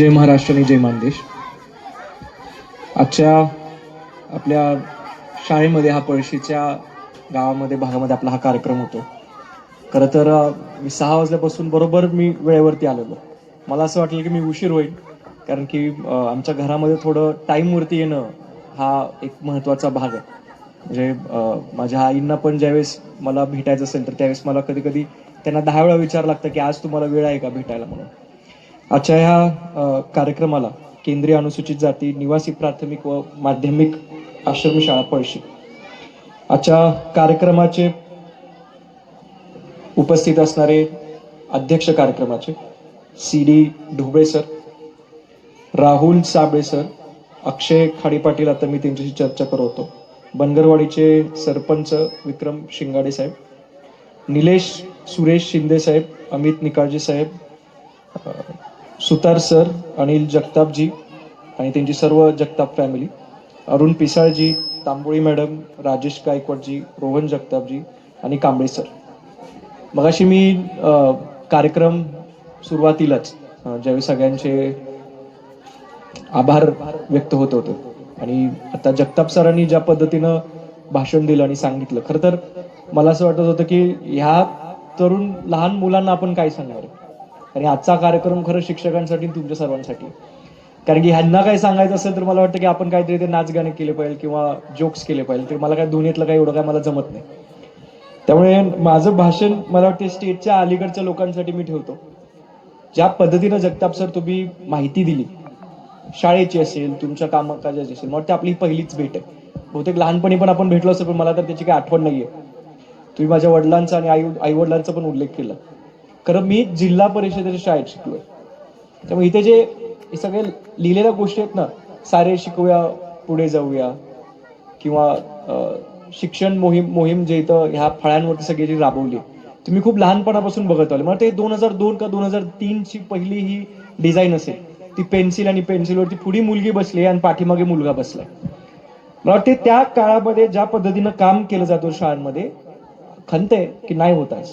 जय महाराष्ट्र आणि जय मानदेश. आजच्या आपल्या शाळेमध्ये हा पळशीच्या गावामध्ये भागामध्ये आपला हा कार्यक्रम होतो. खरं तर मी सहा वाजल्यापासून बरोबर मी वेळेवरती आलेलो. मला असं वाटलं की मी उशीर होईल कारण की आमच्या घरामध्ये थोडं टाईमवरती येणं हा एक महत्त्वाचा भाग आहे. म्हणजे माझ्या आईंना पण ज्यावेळेस मला भेटायचं असेल तर त्यावेळेस मला कधी कधी त्यांना दहा वेळा विचार लागतं की आज तुम्हाला वेळ आहे का भेटायला म्हणून. आजच्या ह्या कार्यक्रमाला केंद्रीय अनुसूचित जाती निवासी प्राथमिक व माध्यमिक आश्रमशाळा पळशी. आजच्या कार्यक्रमाचे उपस्थित असणारे अध्यक्ष कार्यक्रमाचे C D Dhobale sir Rahul Sable sir Akshay Khadipatil आता मी त्यांच्याशी चर्चा करवतो बनगरवाडीचे सरपंच विक्रम शिंगाडे साहेब निलेश सुरेश शिंदे साहेब अमित निकाळजे साहेब सुतार सर अनिल जगतापजी आणि त्यांची सर्व जगताप फॅमिली अरुण पिसाळजी तांबोळी मॅडम राजेश गायकवाडजी रोहन जगतापजी आणि कांबळे सर. मगाशी मी कार्यक्रम सुरुवातीलाच ज्यावेळी सगळ्यांचे आभार व्यक्त होत होते आणि आता जगताप सरांनी ज्या पद्धतीनं भाषण दिलं आणि सांगितलं खरं तर मला असं वाटत होतं की ह्या तरुण लहान मुलांना आपण काय सांगणार? आणि आजचा कार्यक्रम खरं शिक्षकांसाठी आणि तुमच्या सर्वांसाठी. कारण की ह्यांना काही सांगायचं असेल तर मला वाटतं की आपण काहीतरी ते नाच गाणे केले पाहिजे किंवा जोक्स केले पाहिजे. तर मला काय दोन्हीतलं काही एवढं काय मला जमत नाही. त्यामुळे माझं भाषण मला वाटते स्टेटच्या अलीकडच्या लोकांसाठी मी ठेवतो. ज्या पद्धतीनं जगताप सर तुम्ही माहिती दिली शाळेची असेल तुमच्या कामकाजाची असेल मला वाटतं आपली पहिलीच भेट आहे. बहुतेक लहानपणी पण आपण भेटलो असेल पण मला तर त्याची काही आठवण नाहीये. तुम्ही माझ्या वडिलांचा आणि आई आई वडिलांचा पण उल्लेख केला. खरं मी जिल्हा परिषदेच्या शाळेत शिकलोय. त्यामुळे इथे जे हे सगळे लिहिलेल्या गोष्टी आहेत ना सारे शिकूया पुढे जाऊया किंवा शिक्षण मोहीम मोहीम जे इथं ह्या फळ्यांवरती सगळी जी राबवली तुम्ही खूप लहानपणापासून बघत आले म्हणजे मला ते दोन हजार दोन का दोन हजार तीन ची पहिली ही डिझाईन असेल ती पेन्सिल आणि पेन्सिलवरती पुढी मुलगी बसली आणि पाठीमागे मुलगा बसलाय. मला वाटते त्या काळामध्ये ज्या पद्धतीनं काम केलं जातं शाळांमध्ये खंत आहे की नाही होत आहे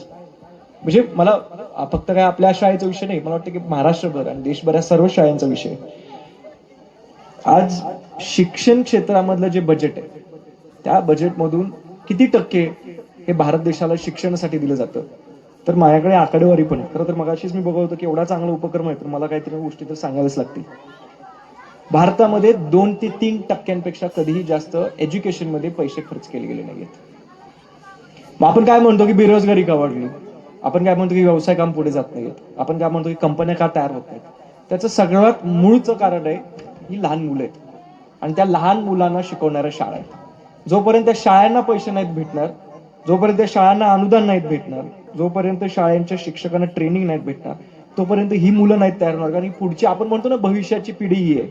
म्हणजे मला फक्त काय आपल्या शाळेचा विषय नाही मला वाटतं की महाराष्ट्रभर आणि देशभरात सर्व शाळांचा विषय. आज शिक्षण क्षेत्रामधलं जे बजेट आहे त्या बजेटमधून किती टक्के हे भारत देशाला शिक्षणासाठी दिलं जातं? तर माझ्याकडे आकडेवारी पण खरं तर मगाशीच मी बघत होतो की एवढा चांगला उपक्रम आहे तर मला काहीतरी गोष्टी तर सांगायलाच लागतील. भारतामध्ये दोन ते तीन टक्क्यांपेक्षा कधीही जास्त एज्युकेशनमध्ये पैसे खर्च केले गेले नाहीयेत. मग आपण काय म्हणतो की बेरोजगारी का वाढली? आपण काय म्हणतो की व्यवसाय काम पुढे जात नाहीत आपण काय म्हणतो की कंपन्या का तयार होत नाहीत. त्याचं सगळ्यात मूळचं कारण आहे ही लहान मुलं आहेत. आणि त्या लहान मुलांना शिकवणाऱ्या शाळा आहेत. जोपर्यंत त्या शाळांना पैसे नाहीत भेटणार जोपर्यंत त्या शाळांना अनुदान नाहीत भेटणार जोपर्यंत शाळांच्या शिक्षकांना ट्रेनिंग नाहीत भेटणार तोपर्यंत ही मुलं नाहीत तयार होणार. कारण पुढची आपण म्हणतो ना भविष्याची पिढी ही आहे.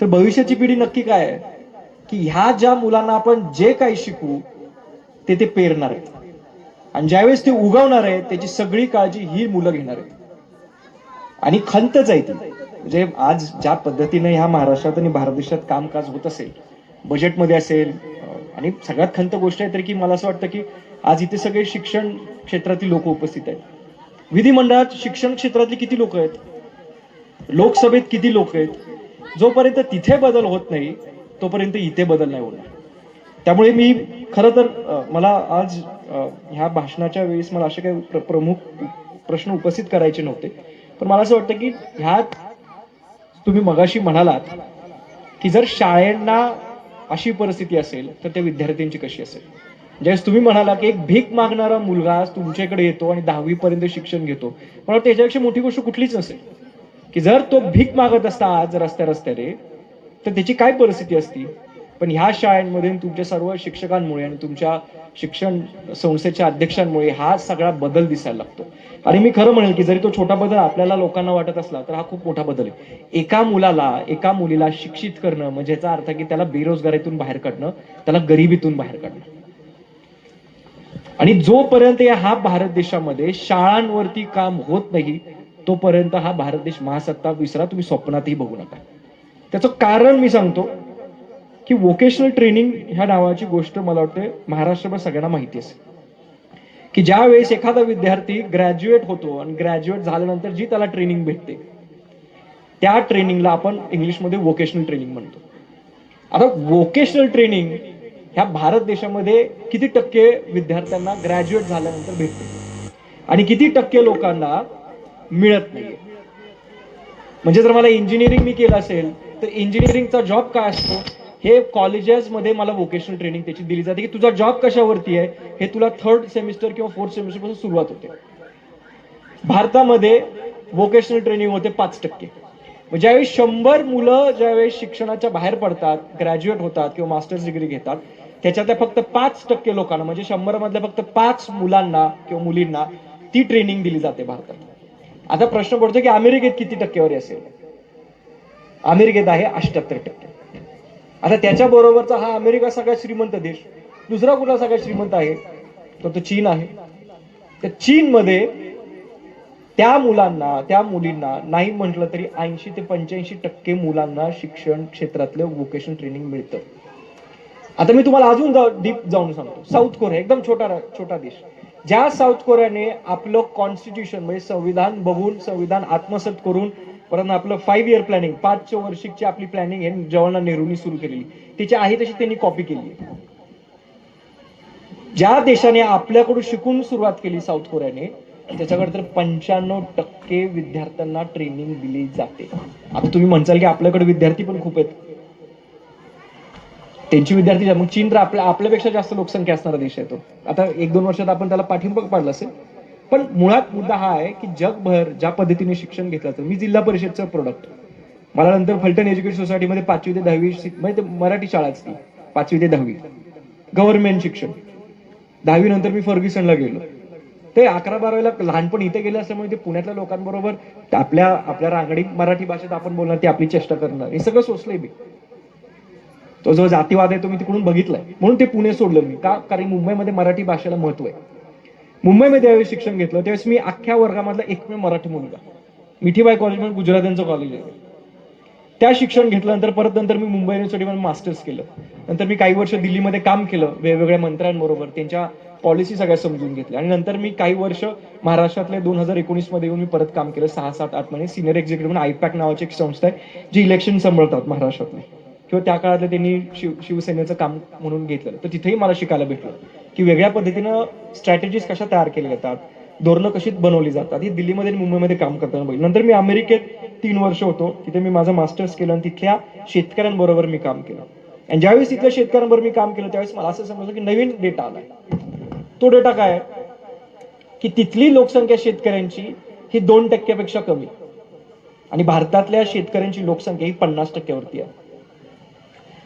तर भविष्याची पिढी नक्की काय आहे? की ह्या ज्या मुलांना आपण जे काही शिकू ते ते पेरणार आहेत. आणि ज्यावेळेस ते उगवणार आहे त्याची सगळी काळजी ही मुलं घेणार आहेत. आणि खंतच आहे ती. म्हणजे आज ज्या पद्धतीने ह्या महाराष्ट्रात आणि भारत देशात कामकाज होत असेल बजेटमध्ये असेल आणि सगळ्यात खंत गोष्ट आहे तर की मला असं वाटतं की आज इथे सगळे शिक्षण क्षेत्रातील लोक उपस्थित आहेत. विधिमंडळात शिक्षण क्षेत्रातली किती लोक आहेत? लोकसभेत किती लोक आहेत? जोपर्यंत तिथे बदल होत नाही तोपर्यंत इथे बदल नाही होणार. त्यामुळे मी खरं तर मला आज ह्या भाषणाच्या वेळेस मला असे काही प्र- प्रमुख प्रश्न उपस्थित करायचे नव्हते. पण मला असं वाटतं की ह्यात तुम्ही मगाशी म्हणालात की जर शाळांना अशी परिस्थिती असेल तर त्या विद्यार्थ्यांची कशी असेल? ज्यावेळेस तुम्ही म्हणाला की एक भीक मागणारा मुलगा तुमच्याकडे येतो आणि दहावी पर्यंत शिक्षण घेतो मला त्याच्यापेक्षा मोठी गोष्ट कुठलीच नसेल. की जर तो भीक मागत असता आज रस्त्या रस्त्याने तर त्याची काय परिस्थिती असती? पण ह्या शाळांमध्ये तुमच्या सर्व शिक्षकांमुळे आणि तुमच्या शिक्षण संस्थेच्या अध्यक्षांमुळे हा सगळा बदल दिसायला लागतो. आणि मी खरं म्हणेल की जरी तो छोटा बदल आपल्याला लोकांना वाटत असला तर हा खूप मोठा बदल आहे. एका मुलाला एका मुलीला शिक्षित करणं म्हणजे याचा अर्थ की त्याला बेरोजगारीतून बाहेर काढणं त्याला गरिबीतून बाहेर काढणं. आणि जोपर्यंत हा भारत देशामध्ये शाळांवरती काम होत नाही तोपर्यंत हा भारत देश महासत्ता विसरा तुम्ही स्वप्नातही बघू नका. त्याचं कारण मी सांगतो की वोकेशनल ट्रेनिंग ह्या नावाची गोष्ट मला वाटते महाराष्ट्रभर सगळ्यांना माहिती असेल. की ज्या वेळेस एखादा विद्यार्थी ग्रॅज्युएट होतो आणि ग्रॅज्युएट झाल्यानंतर जी त्याला ट्रेनिंग भेटते त्या ट्रेनिंगला आपण इंग्लिशमध्ये वोकेशनल ट्रेनिंग म्हणतो. आता वोकेशनल ट्रेनिंग ह्या भारत देशामध्ये किती टक्के विद्यार्थ्यांना ग्रॅज्युएट झाल्यानंतर भेटते? आणि किती टक्के लोकांना मिळत नाही म्हणजे जर मला इंजिनिअरिंग मी केलं असेल तर इंजिनिअरिंगचा जॉब काय असतो? हे कॉलेजेसमध्ये मला वोकेशनल ट्रेनिंग त्याची दिली जाते की तुझा जॉब कशावरती आहे हे तुला थर्ड सेमिस्टर किंवा फोर्थ सेमिस्टरपासून सुरुवात होते. भारतामध्ये वोकेशनल ट्रेनिंग होते पाच टक्के. ज्यावेळी शंभर मुलं ज्यावेळेस शिक्षणाच्या बाहेर पडतात ग्रॅज्युएट होतात किंवा मास्टर्स डिग्री घेतात त्याच्यातल्या फक्त पाच टक्के लोकांना म्हणजे शंभर मधल्या फक्त पाच मुलांना किंवा मुलींना ती ट्रेनिंग दिली जाते भारतात. आता प्रश्न पडतो की अमेरिकेत किती टक्केवारी असेल? अमेरिकेत आहे अष्ट्याहत्तर टक्के. आता त्याच्या बरोबरचा हा अमेरिका सगळ्यात श्रीमंत देश. दुसरा कुठला सगळ्यात श्रीमंत आहे? तर तो चीन आहे. तर चीनमध्ये त्या मुलांना त्या मुलींना नाही म्हटलं तरी ऐंशी ते पंच्याऐंशी टक्के मुलांना शिक्षण क्षेत्रातलं वोकेशन ट्रेनिंग मिळतं. आता मी तुम्हाला अजून डीप जाऊन सांगतो. साऊथ कोरिया एकदम छोटा छोटा देश. ज्या साऊथ कोरियाने आपलं कॉन्स्टिट्यूशन म्हणजे संविधान बघून संविधान आत्मसात करून परंतु आपलं फाईव्ह इयर प्लॅनिंग पाच वर्षिकची आपली प्लॅनिंग हे जवाहरलाल नेहरूंनी सुरू केलेली. त्याची आहे तशी त्यांनी कॉपी केली ज्या देशाने आपल्याकडून शिकून सुरुवात केली साऊथ कोरियाने त्याच्याकडे तर पंच्याण्णव टक्के विद्यार्थ्यांना ट्रेनिंग दिली जाते. आता तुम्ही म्हणसाल की आपल्याकडे विद्यार्थी पण खूप आहेत. त्यांची विद्यार्थी मग चीन तर आपल्या आपल्यापेक्षा जास्त लोकसंख्या असणारा देश आहे तो. आता एक दोन वर्षात आपण त्याला पाठिंबा पाडला असेल. पण मुळात मुद्दा हा आहे की जगभर ज्या पद्धतीने शिक्षण घेतलं तर मी जिल्हा परिषदचं प्रोडक्ट मला नंतर फलटण एज्युकेशन सोसायटीमध्ये पाचवी ते दहावी म्हणजे मराठी शाळाच ती पाचवी ते दहावी. गव्हर्नमेंट शिक्षण. दहावी नंतर मी फर्ग्युसनला गेलो. ते अकरा बारावीला लहानपण इथे गेले असल्यामुळे ते पुण्यातल्या लोकांबरोबर आपल्या आपल्या रांगडी मराठी भाषेत आपण बोलणार ती आपली चेष्टा करणार. हे सगळं सोचलंय मी. तो जो जातीवाद आहे तो मी तिकडून बघितलाय. म्हणून ते पुणे सोडलं मी. का? कारण मुंबईमध्ये मराठी भाषेला महत्त्व आहे. मुंबईमध्ये ज्यावेळेस शिक्षण घेतलं त्यावेळेस मी अख्ख्या वर्गामधला एकमेव मराठी मुलगा. मिठीबाई कॉलेज म्हणून गुजरात्यांचं कॉलेज आहे. त्या शिक्षण घेतल्यानंतर परत नंतर मी मुंबई युनिव्हर्सिटीमध्ये मास्टर्स केलं. नंतर मी काही वर्ष दिल्लीमध्ये काम केलं वेगवेगळ्या मंत्र्यांबरोबर त्यांच्या पॉलिसी सगळ्या समजून घेतल्या. आणि नंतर मी काही वर्ष महाराष्ट्रातले दोन हजार एकोणीसमध्ये येऊन मी परत काम केलं सहा सात आठ महिने. सिनियर एक्झिक्युटिव्ह म्हणून आयपॅक नावाची एक संस्था आहे जी इलेक्शन सांभाळतात महाराष्ट्रातले. किंवा त्या काळातले त्यांनी शिव शिवसेनेचं काम म्हणून घेतलं तर तिथेही मला शिकायला भेटलं. की वेगळ्या पद्धतीनं स्ट्रॅटेजीज कशा तयार केल्या जातात धोरणं कशी बनवली जातात ही दिल्लीमध्ये आणि मुंबईमध्ये काम करताना बघितलं. नंतर मी अमेरिकेत तीन वर्ष होतो तिथे मी माझं मास्टर्स केलं आणि तिथल्या शेतकऱ्यांबरोबर मी काम केलं. आणि ज्यावेळेस तिथल्या शेतकऱ्यांबरोबर मी काम केलं त्यावेळेस मला असं समजलं की नवीन डेटा आलाय. तो डेटा काय की तिथली लोकसंख्या शेतकऱ्यांची ही दोन टक्क्यापेक्षा कमी. आणि भारतातल्या शेतकऱ्यांची लोकसंख्या ही पन्नास टक्क्यावरती आहे.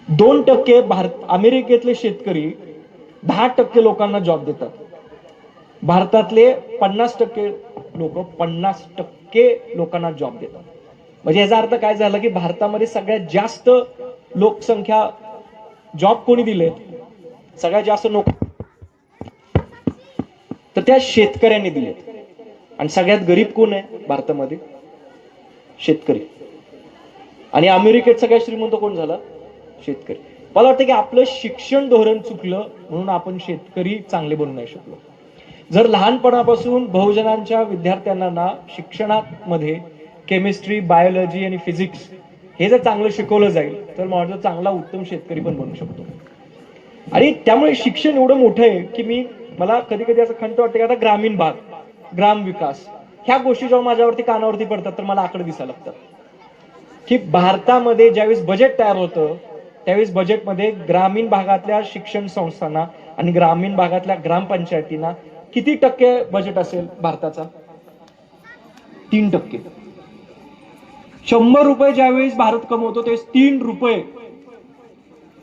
दोन टक्के भारत अमेरिकेतले शेतकरी दहा टक्के लोकांना जॉब देतात. भारतातले पन्नास टक्के लोक पन्नास टक्के लोकांना जॉब देतात. म्हणजे याचा अर्थ काय झाला की भारतामध्ये सगळ्यात जास्त लोकसंख्या जॉब कोणी दिले? सगळ्यात जास्त लोक तर त्या शेतकऱ्यांनी दिलेत. आणि सगळ्यात गरीब कोण आहे भारतामध्ये? शेतकरी. आणि अमेरिकेत सगळ्यात श्रीमंत कोण झाला? शेतकरी. मला वाटतं की आपलं शिक्षण धोरण चुकलं म्हणून आपण शेतकरी चांगले बनू नाही शकलो. जर लहानपणापासून बहुजनांच्या विद्यार्थ्यांना ना शिक्षणात मध्ये केमिस्ट्री बायोलॉजी आणि फिजिक्स हे जर चांगलं शिकवलं जाईल तर मला वाटतं चांगला उत्तम शेतकरी पण बनू शकतो. आणि त्यामुळे शिक्षण एवढं मोठं आहे की मी मला कधी कधी असं खंत वाटतं की आता ग्रामीण भाग ग्राम विकास ह्या गोष्टी जेव्हा माझ्यावरती कानावरती पडतात तर मला आकडे दिसायला लागतात. की भारतामध्ये ज्यावेळेस बजेट तयार होतं त्यावेळेस बजेटमध्ये ग्रामीण भागातल्या शिक्षण संस्थांना आणि ग्रामीण भागातल्या ग्रामपंचायतींना किती टक्के बजेट असेल भारताचा? तीन टक्के. शंभर रुपये ज्यावेळेस भारत कमवतो त्यावेळेस तीन रुपये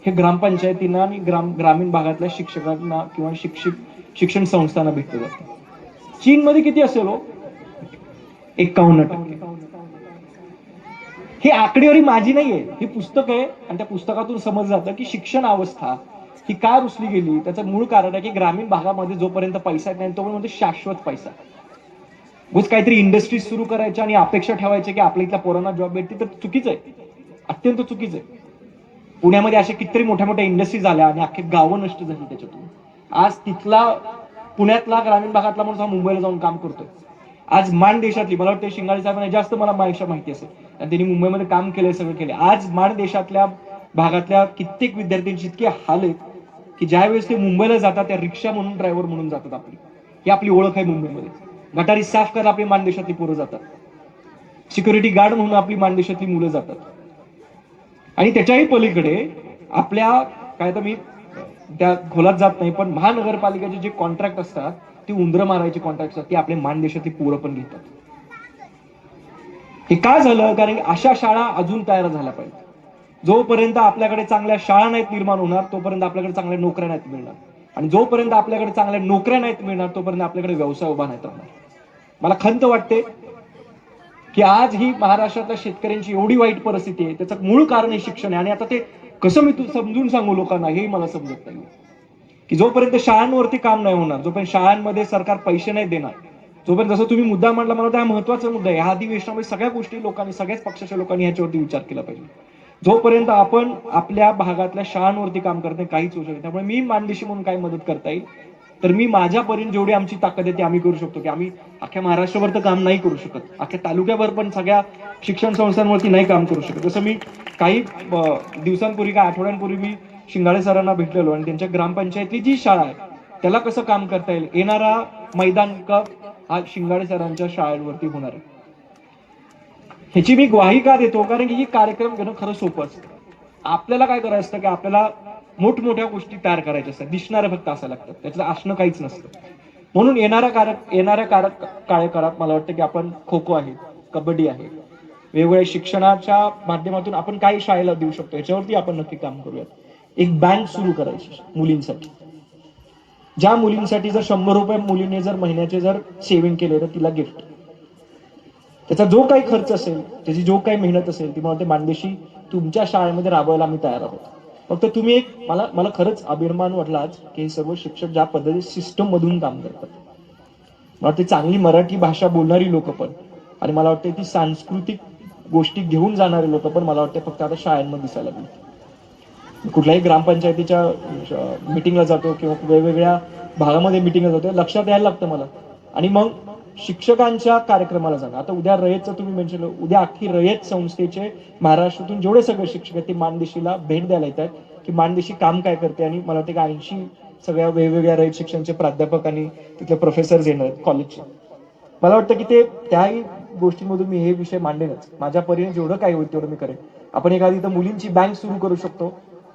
हे ग्रामपंचायतींना आणि ग्राम ग्रामीण भागातल्या शिक्षकांना किंवा शिक्षक शिक्षण संस्थांना भेटलं जातं चीनमध्ये किती असेल हो? एकावन्न टक्के. ही आकडेवारी माझी नाहीये. ही पुस्तक आहे आणि त्या पुस्तकातून समजलं जातं की शिक्षण अवस्था ही का रुसली गेली? त्याचं मूळ कारण आहे की ग्रामीण भागामध्ये जोपर्यंत पैसा येत नाही तोपर्यंत शाश्वत पैसा. उगाच काहीतरी इंडस्ट्रीज सुरू करायच्या आणि अपेक्षा ठेवायच्या की आपल्या इथल्या पोरांना जॉब भेटते तर चुकीचं आहे. अत्यंत चुकीचं आहे. पुण्यामध्ये अशा कितीतरी मोठ्या मोठ्या इंडस्ट्रीज आल्या आणि अख्खे गावं नष्ट झाली त्याच्यातून. आज तिथला पुण्यातला ग्रामीण भागातला माणूस हा मुंबईला जाऊन काम करतोय. आज मान देशातली मला वाटतं शिंगाळे साहेबांना जास्त मला माहिती असेल. आणि त्यांनी मुंबईमध्ये काम केलं सगळं केलं आज माड देशातल्या भागातल्या कित्येक विद्यार्थ्यांची इतके हाल आहेत की ज्यावेळेस ते मुंबईला जातात त्या रिक्षा म्हणून ड्रायव्हर म्हणून जातात आपली. ही आपली ओळख आहे मुंबईमध्ये. गटारी साफ करायला आपली मानदेशातली पोरं जातात. सिक्युरिटी गार्ड म्हणून आपली मानदेशातली मुलं जातात. आणि त्याच्याही पलीकडे आपल्या काय तर मी त्या खोलात जात नाही पण महानगरपालिकेचे जे कॉन्ट्रॅक्ट असतात ते उंदरं मारायचे कॉन्ट्रॅक्ट असतात ते आपले मानदेशातली पोरं पण घेतात. हे का झालं? कारण की अशा शाळा अजून तयार झाल्या पाहिजे जोपर्यंत आपल्याकडे चांगल्या शाळा नाहीत निर्माण होणार तोपर्यंत आपल्याकडे चांगल्या नोकऱ्या नाहीत मिळणार. आणि जोपर्यंत आपल्याकडे चांगल्या नोकऱ्या नाहीत मिळणार तोपर्यंत आपल्याकडे व्यवसाय उभा नाहीत राहणार. मला खंत वाटते की आज ही महाराष्ट्रातल्या शेतकऱ्यांची एवढी वाईट परिस्थिती आहे. त्याचं मूळ कारण हे शिक्षण आहे. आणि आता ते कसं मी तू समजून सांगू लोकांना हेही मला समजत नाही की जोपर्यंत शाळांवरती काम नाही होणार जोपर्यंत शाळांमध्ये सरकार पैसे नाही देणार जोपर्यंत जसं तुम्ही मुद्दा मांडला मला हा महत्त्वाचा मुद्दा आहे. ह्या अधिवेशनामध्ये सगळ्या गोष्टी लोकांनी सगळ्याच पक्षाच्या लोकांनी ह्याच्यावरती विचार केला पाहिजे. जोपर्यंत आपण आपल्या भागातल्या शाळांवरती काम करत नाही काहीच होऊ शकत त्यामुळे मी मानदेशी म्हणून काय मदत करता येईल. तर मी माझ्यापर्यंत जेवढी आमची ताकद आहे ती आम्ही करू शकतो की आम्ही अख्ख्या महाराष्ट्रभर तर काम नाही करू शकत. अख्ख्या तालुक्याभर पण सगळ्या शिक्षण संस्थांवरती नाही काम करू शकत. जसं मी काही दिवसांपूर्वी काही आठवड्यांपूर्वी मी शिंगाडे सरांना भेटलेलो आणि त्यांच्या ग्रामपंचायतली जी शाळा आहे त्याला कसं काम करता येईल? येणारा मैदान कप हा शिंगाडे सरांच्या शाळेवरती होणार आहे. ह्याची मी ग्वाही का देतो? कारण की ही कार्यक्रम घेणं खरं सोपं असतं. आपल्याला काय करायचं असतं की आपल्याला मोठमोठ्या गोष्टी तयार करायच्या असतात. दिसणाऱ्या फक्त असायला लागतात. त्याचं असणं काहीच नसतं. म्हणून येणाऱ्या कारक येणाऱ्या कारक कार्यकाळात मला वाटतं की आपण खो खो आहे कबड्डी आहे वेगवेगळ्या शिक्षणाच्या माध्यमातून आपण काय शाळेला देऊ शकतो. याच्यावरती आपण नक्की काम करूयात. एक बँक सुरू करायची मुलींसाठी. ज्या मुलींसाठी जर शंभर रुपये मुलीने जर महिन्याचे जर सेव्हिंग केले तर तिला गिफ्ट त्याचा जो काही खर्च असेल त्याची जो काही मेहनत असेल ती मला मानदेशी तुमच्या शाळेमध्ये राबवायला आम्ही तयार आहोत. फक्त तुम्ही एक मला मला खरंच अभिमान वाटला की हे सर्व शिक्षक ज्या पद्धती सिस्टम मधून काम करतात. मला वाटते चांगली मराठी भाषा बोलणारी लोक पण आणि मला वाटते ती सांस्कृतिक गोष्टी घेऊन जाणारे लोक पण मला वाटते फक्त आता शाळांमध्ये दिसायला लागली. कुठल्याही ग्रामपंचायतीच्या मिटिंगला जातो किंवा वेगवेगळ्या भागामध्ये मिटिंगला जातो लक्षात यायला लागतं मला. आणि मग शिक्षकांच्या कार्यक्रमाला जाणं. आता उद्या रयतचं तुम्ही मेन्शन उद्या अख्खी रयत संस्थेचे महाराष्ट्रातून जेवढे सगळे शिक्षक आहेत ते मानदेशीला भेट द्यायला येत आहेत की मानदेशी काम काय करते आणि मला वाटतं की ऐंशी सगळ्या वेगवेगळ्या रयत शिक्षणचे प्राध्यापक आणि तिथले प्रोफेसर येणार आहेत कॉलेजचे मला वाटतं की ते त्याही गोष्टींमधून मी हे विषय मांडेनच. माझ्या परीने जेवढं काय होईल तेवढं मी करेन. आपण एखादी तर मुलींची बँक सुरू करू शकतो.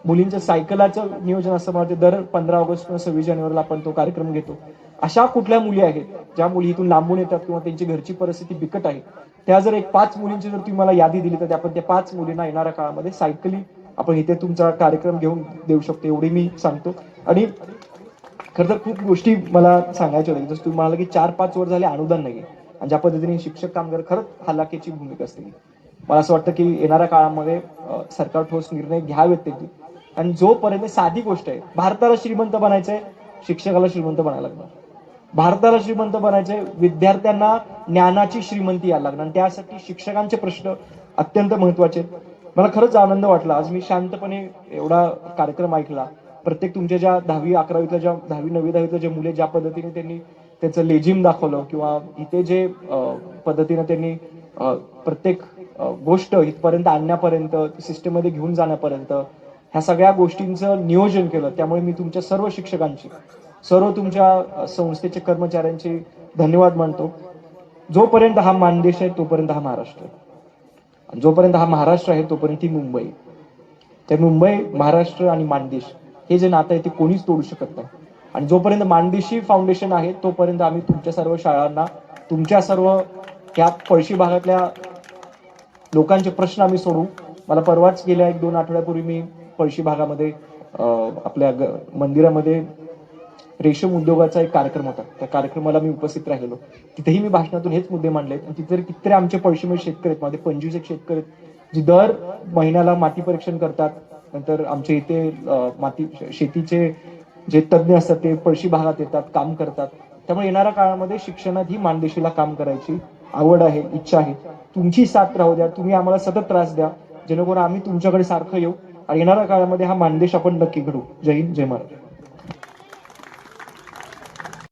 मुलींच्या सायकलाचं नियोजन असं मला दर पंधरा ऑगस्ट किंवा सव्वीस जानेवारीला आपण तो कार्यक्रम घेतो. अशा कुठल्या मुली आहेत ज्या मुली इथून लांबून येतात किंवा त्यांची घरची परिस्थिती बिकट आहे त्या जर एक पाच मुलींची जर तुम्ही मला यादी दिली तर आपण त्या पाच मुलींना येणाऱ्या काळामध्ये सायकली आपण इथे तुमचा कार्यक्रम घेऊन देऊ शकतो एवढी मी सांगतो. आणि खरं तर खूप गोष्टी मला सांगायच्या होत्या जसं तुम्ही म्हणाला की चार पाच वर झाले अनुदान नाही आणि ज्या पद्धतीने शिक्षक कामगार खरंच हलाखीची भूमिका असते. मला असं वाटतं की येणाऱ्या काळामध्ये सरकार ठोस निर्णय घ्यावेत ते आणि जोपर्यंत साधी गोष्ट आहे भारताला श्रीमंत बनायचंय शिक्षकाला श्रीमंत बनायला लागणार. भारताला श्रीमंत बनायचंय विद्यार्थ्यांना ज्ञानाची श्रीमंती यायला लागणार. आणि त्यासाठी शिक्षकांचे प्रश्न अत्यंत महत्त्वाचे आहेत. मला खरंच आनंद वाटला. आज मी शांतपणे एवढा कार्यक्रम ऐकला. प्रत्येक तुमच्या ज्या दहावी अकरावीतल्या ज्या दहावी नववी दहावीतल्या जे मुले ज्या पद्धतीने त्यांनी त्याचं लेझिम दाखवलं किंवा इथे जे पद्धतीने त्यांनी प्रत्येक गोष्ट इथपर्यंत आणण्यापर्यंत सिस्टममध्ये घेऊन जाण्यापर्यंत ह्या सगळ्या गोष्टींचं नियोजन केलं. त्यामुळे मी तुमच्या सर्व शिक्षकांची सर्व तुमच्या संस्थेचे कर्मचाऱ्यांचे धन्यवाद मानतो. जोपर्यंत हा मानदेश आहे तोपर्यंत हा महाराष्ट्र. आहे आणि जोपर्यंत हा महाराष्ट्र आहे तोपर्यंत ही मुंबई. तर मुंबई महाराष्ट्र आणि मानदेश हे जे नातं आहे ते कोणीच तोडू शकत नाही. आणि जोपर्यंत मानदेशी फाउंडेशन आहे तोपर्यंत आम्ही तुमच्या सर्व शाळांना तुमच्या सर्व ह्या पळशी भागातल्या लोकांचे प्रश्न आम्ही सोडू मला परवाच गेल्या एक दोन आठवड्यापूर्वी मी पळशी भागामध्ये आपल्या ग- मंदिरामध्ये रेशम उद्योगाचा एक कार्यक्रम होता. त्या कार्यक्रमाला मी उपस्थित राहिलो तिथेही मी भाषणातून हेच मुद्दे मांडले आणि तिथे कितीतरी आमचे पळशीमध्ये म्हणजे शेतकरी आहेत. माझे पंचवीस एक शेतकरी आहेत, जे दर महिन्याला माती परीक्षण करतात. नंतर आमच्या इथे माती शेतीचे जे तज्ज्ञ असतात ते पळशी भागात येतात काम करतात. त्यामुळे येणाऱ्या काळामध्ये शिक्षणात ही मानदेशीला काम करायची आवड आहे इच्छा आहे. तुमची साथ राहू द्या. तुम्ही आम्हाला सतत त्रास द्या. जेणेकरून आम्ही तुमच्याकडे सारखं येऊ. येणाऱ्या काळामध्ये हा मानदेश आपण नक्की घडू जय हिंद जय महाराज